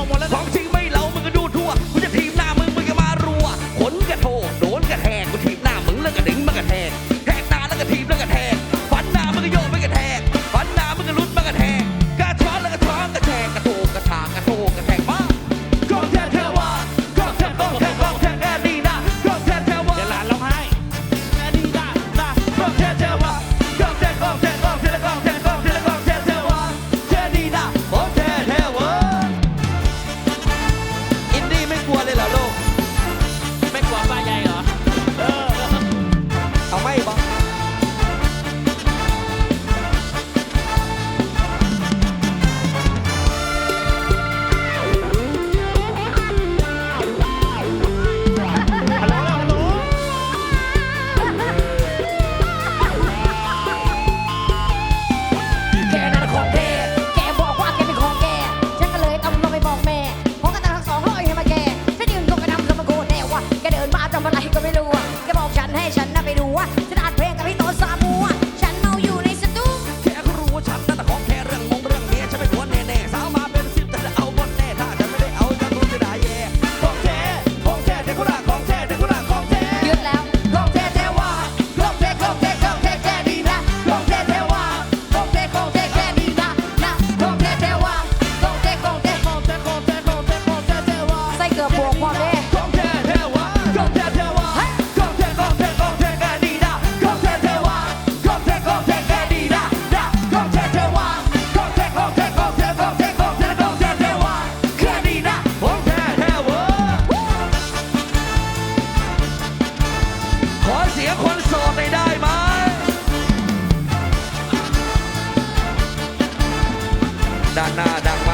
เอมดแล้วของจริงไม่เหลามึงก็ดูทั่วกูจะทีมหน้ามึงมึงก็มารัวขนกระโถโดนกระแทกกูทีมหน้ามึงเลิกกระดิ่งมันกระแทก ella no nah, nah, nah.